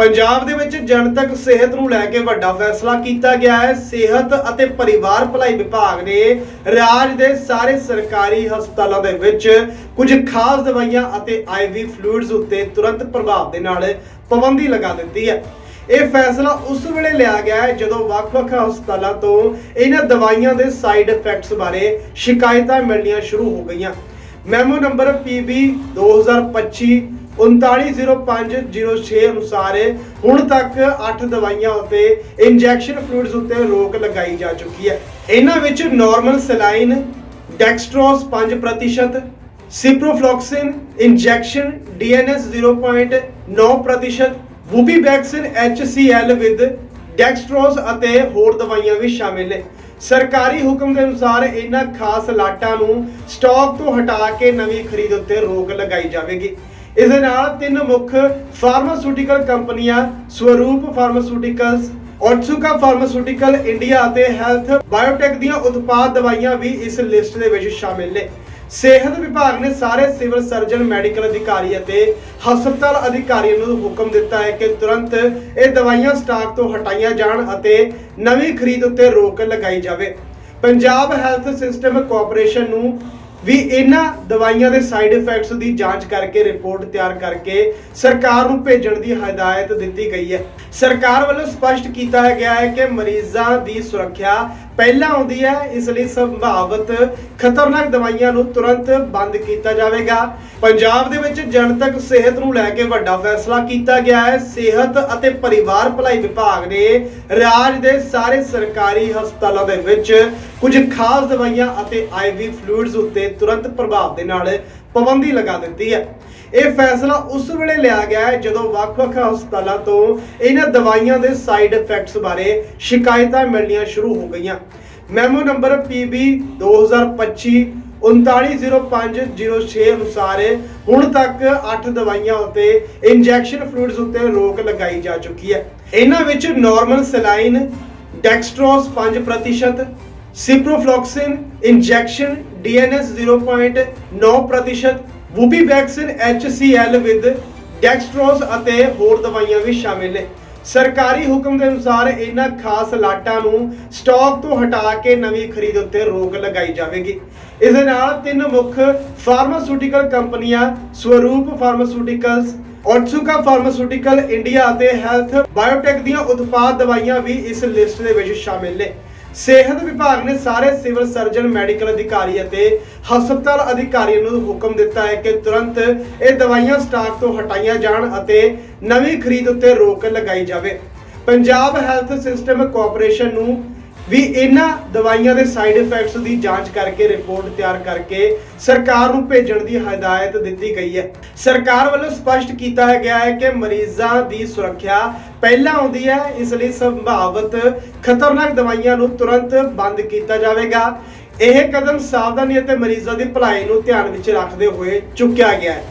ਪੰਜਾਬ ਦੇ ਵਿੱਚ ਜਨਤਕ ਸਿਹਤ ਨੂੰ ਲੈ ਕੇ ਵੱਡਾ ਫੈਸਲਾ ਕੀਤਾ ਗਿਆ ਹੈ। ਸਿਹਤ ਅਤੇ ਪਰਿਵਾਰ ਭਲਾਈ ਵਿਭਾਗ ਨੇ ਰਾਜ ਦੇ ਸਾਰੇ ਸਰਕਾਰੀ ਹਸਪਤਾਲਾਂ ਦੇ ਵਿੱਚ ਕੁਝ ਖਾਸ ਦਵਾਈਆਂ ਅਤੇ ਆਈਵੀ ਫਲੂਇਡਸ ਉੱਤੇ ਤੁਰੰਤ ਪ੍ਰਭਾਵ ਦੇ ਨਾਲ ਪਾਬੰਦੀ ਲਗਾ ਦਿੱਤੀ ਹੈ। ਇਹ ਫੈਸਲਾ ਉਸ ਵੇਲੇ ਲਿਆ ਗਿਆ ਹੈ ਜਦੋਂ ਵੱਖ-ਵੱਖ ਹਸਪਤਾਲਾਂ ਤੋਂ ਇਹਨਾਂ ਦਵਾਈਆਂ ਦੇ ਸਾਈਡ ਇਫੈਕਟਸ ਬਾਰੇ ਸ਼ਿਕਾਇਤਾਂ ਮਿਲਣੀਆਂ ਸ਼ੁਰੂ ਹੋ ਗਈਆਂ। ਮੈਮੋ ਨੰਬਰ PB 2025 390506 ਅਨੁਸਾਰ ਹੁਣ ਤੱਕ 8 ਦਵਾਈਆਂ ਉੱਤੇ ਇੰਜੈਕਸ਼ਨ ਫਲੂਇਡਸ ਉੱਤੇ ਰੋਕ ਲਗਾਈ ਜਾ ਚੁੱਕੀ ਹੈ। ਇਹਨਾਂ ਵਿੱਚ normal saline, dextrose 5% ciprofloxacin injection DNS 0.9% bupivacaine HCl with dextrose ਅਤੇ ਹੋਰ ਦਵਾਈਆਂ ਵੀ ਸ਼ਾਮਿਲ ਨੇ। ਸਰਕਾਰੀ ਹੁਕਮ ਦੇ ਅਨੁਸਾਰ ਇਹਨਾਂ ਖਾਸ ਲਾਟਾਂ ਨੂੰ ਸਟਾਕ ਤੋਂ ਹਟਾ ਕੇ ਨਵੀਂ ਖਰੀਦ ਉੱਤੇ ਰੋਕ ਲਗਾਈ ਜਾਵੇਗੀ। ਇਸ ਦੇ ਨਾਲ ਤਿੰਨ ਮੁੱਖ ਫਾਰਮਾਸਿਊਟੀਕਲ ਕੰਪਨੀਆਂ Swaroop pharmaceuticals Otsuka pharmaceutical India ਅਤੇ ਹੈਲਥ ਬਾਇਓਟੈਕ ਦੀਆਂ ਉਤਪਾਦ ਦਵਾਈਆਂ ਵੀ ਇਸ ਲਿਸਟ ਦੇ ਵਿੱਚ ਸ਼ਾਮਿਲ ਨੇ। ਸਿਹਤ ਵਿਭਾਗ ਨੇ ਸਾਰੇ ਸਿਵਲ ਸਰਜਨ, ਮੈਡੀਕਲ ਅਧਿਕਾਰੀ ਅਤੇ ਹਸਪਤਾਲ ਅਧਿਕਾਰੀਆਂ ਨੂੰ ਹੁਕਮ ਦਿੱਤਾ ਹੈ ਕਿ ਤੁਰੰਤ ਇਹ ਦਵਾਈਆਂ ਸਟਾਕ ਤੋਂ ਹਟਾਈਆਂ ਜਾਣ ਅਤੇ ਨਵੀਂ ਖਰੀਦ ਉੱਤੇ ਰੋਕ ਲਗਾਈ ਜਾਵੇ। ਪੰਜਾਬ ਹੈਲਥ ਸਿਸਟਮ ਕਾਰਪੋਰੇਸ਼ਨ ਨੂੰ ਵੀ ਇਹਨਾਂ ਦਵਾਈਆਂ ਦੇ ਸਾਈਡ ਇਫੈਕਟਸ ਦੀ ਜਾਂਚ ਕਰਕੇ ਰਿਪੋਰਟ ਤਿਆਰ ਕਰਕੇ ਸਰਕਾਰ ਨੂੰ ਭੇਜਣ ਦੀ ਹਦਾਇਤ ਦਿੱਤੀ ਗਈ ਹੈ। ਸਰਕਾਰ ਵੱਲੋਂ ਸਪਸ਼ਟ ਕੀਤਾ ਗਿਆ ਹੈ ਕਿ ਮਰੀਜ਼ਾਂ ਦੀ ਸੁਰੱਖਿਆ ਪਹਿਲਾਂ ਆਉਂਦੀ ਹੈ, ਇਸ ਲਈ ਸੰਭਾਵਿਤ ਖਤਰਨਾਕ ਦਵਾਈਆਂ ਨੂੰ ਤੁਰੰਤ ਬੰਦ ਕੀਤਾ ਜਾਵੇਗਾ। ਪੰਜਾਬ ਦੇ ਵਿੱਚ ਜਨਤਕ ਸਿਹਤ ਨੂੰ ਲੈ ਕੇ ਵੱਡਾ ਫੈਸਲਾ ਕੀਤਾ ਗਿਆ ਹੈ। ਸਿਹਤ ਅਤੇ ਪਰਿਵਾਰ ਭਲਾਈ ਵਿਭਾਗ ਨੇ ਰਾਜ ਦੇ ਸਾਰੇ ਸਰਕਾਰੀ ਹਸਪਤਾਲਾਂ ਦੇ ਵਿੱਚ ਕੁਝ ਖਾਸ ਦਵਾਈਆਂ ਅਤੇ ਆਈਵੀ ਫਲੂਇਡਸ ਉੱਤੇ ਤੁਰੰਤ ਪ੍ਰਭਾਵ ਦੇ ਨਾਲ ਪਾਬੰਦੀ ਲਗਾ ਦਿੱਤੀ ਹੈ। ਇਹ ਫੈਸਲਾ ਉਸ ਵੇਲੇ ਲਿਆ ਗਿਆ ਹੈ ਜਦੋਂ ਵੱਖ-ਵੱਖ ਹਸਪਤਾਲਾਂ ਤੋਂ ਇਹਨਾਂ ਦਵਾਈਆਂ ਦੇ ਸਾਈਡ ਇਫੈਕਟਸ ਬਾਰੇ ਸ਼ਿਕਾਇਤਾਂ ਮਿਲਣੀਆਂ ਸ਼ੁਰੂ ਹੋ ਗਈਆਂ। ਮੈਮੋ ਨੰਬਰ PB 2025 390506 ਅਨੁਸਾਰ ਹੁਣ ਤੱਕ 8 ਦਵਾਈਆਂ ਉੱਤੇ ਇੰਜੈਕਸ਼ਨ ਫਲੂਇਡਸ ਉੱਤੇ ਰੋਕ ਲਗਾਈ ਜਾ ਚੁੱਕੀ ਹੈ। ਇਹਨਾਂ ਵਿੱਚ normal saline dextrose 5% ciprofloxacin injection DNS 0.9% bupivacaine HCl with dextrose ਅਤੇ ਹੋਰ ਦਵਾਈਆਂ ਵੀ ਸ਼ਾਮਿਲ ਨੇ। ਸਰਕਾਰੀ ਹੁਕਮ ਦੇ ਅਨੁਸਾਰ ਇਹਨਾਂ ਖਾਸ ਲਾਟਾਂ ਨੂੰ ਸਟਾਕ ਤੋਂ ਹਟਾ ਕੇ ਨਵੀਂ ਖਰੀਦ ਉੱਤੇ ਰੋਕ ਲਗਾਈ ਜਾਵੇਗੀ। ਇਸ ਦੇ ਨਾਲ ਤਿੰਨ ਮੁੱਖ ਫਾਰਮਾਸਿਊਟੀਕਲ ਕੰਪਨੀਆਂ Swaroop pharmaceuticals Otsuka pharmaceutical India ਅਤੇ ਹੈਲਥ ਬਾਇਓਟੈਕ ਦੀਆਂ ਉਤਪਾਦ ਦਵਾਈਆਂ ਵੀ ਇਸ ਲਿਸਟ ਦੇ ਵਿੱਚ ਸ਼ਾਮਿਲ ਨੇ। ਸਿਹਤ ਵਿਭਾਗ ਨੇ ਸਾਰੇ ਸਿਵਲ ਸਰਜਨ, ਮੈਡੀਕਲ ਅਧਿਕਾਰੀ ਅਤੇ ਹਸਪਤਾਲ ਅਧਿਕਾਰੀਆਂ ਨੂੰ ਹੁਕਮ ਦਿੱਤਾ ਹੈ ਕਿ ਤੁਰੰਤ ਇਹ ਦਵਾਈਆਂ ਸਟਾਕ ਤੋਂ ਹਟਾਈਆਂ ਜਾਣ ਅਤੇ ਨਵੀਂ ਖਰੀਦ ਉੱਤੇ ਰੋਕ ਲਗਾਈ ਜਾਵੇ। ਪੰਜਾਬ ਹੈਲਥ ਸਿਸਟਮ ਕਾਰਪੋਰੇਸ਼ਨ ਨੂੰ ਵੀ ਇਹਨਾਂ ਦਵਾਈਆਂ ਦੇ ਸਾਈਡ ਇਫੈਕਟਸ ਦੀ ਜਾਂਚ ਕਰਕੇ, ਰਿਪੋਰਟ ਤਿਆਰ ਕਰਕੇ ਸਰਕਾਰ ਨੂੰ ਭੇਜਣ ਦੀ ਹਦਾਇਤ ਦਿੱਤੀ ਗਈ ਹੈ। ਸਰਕਾਰ ਵੱਲੋਂ ਸਪਸ਼ਟ ਕੀਤਾ ਗਿਆ ਹੈ ਕਿ ਮਰੀਜ਼ਾਂ ਦੀ ਸੁਰੱਖਿਆ ਪਹਿਲਾਂ ਆਉਂਦੀ ਹੈ, ਇਸ ਲਈ ਸੰਭਾਵਿਤ ਖਤਰਨਾਕ ਦਵਾਈਆਂ ਨੂੰ ਤੁਰੰਤ ਬੰਦ ਕੀਤਾ ਜਾਵੇਗਾ। ਇਹ ਕਦਮ ਸਾਵਧਾਨੀ ਅਤੇ ਮਰੀਜ਼ਾਂ ਦੀ ਭਲਾਈ ਨੂੰ ਧਿਆਨ ਵਿੱਚ ਰੱਖਦੇ ਹੋਏ ਚੁੱਕਿਆ ਗਿਆ ਹੈ।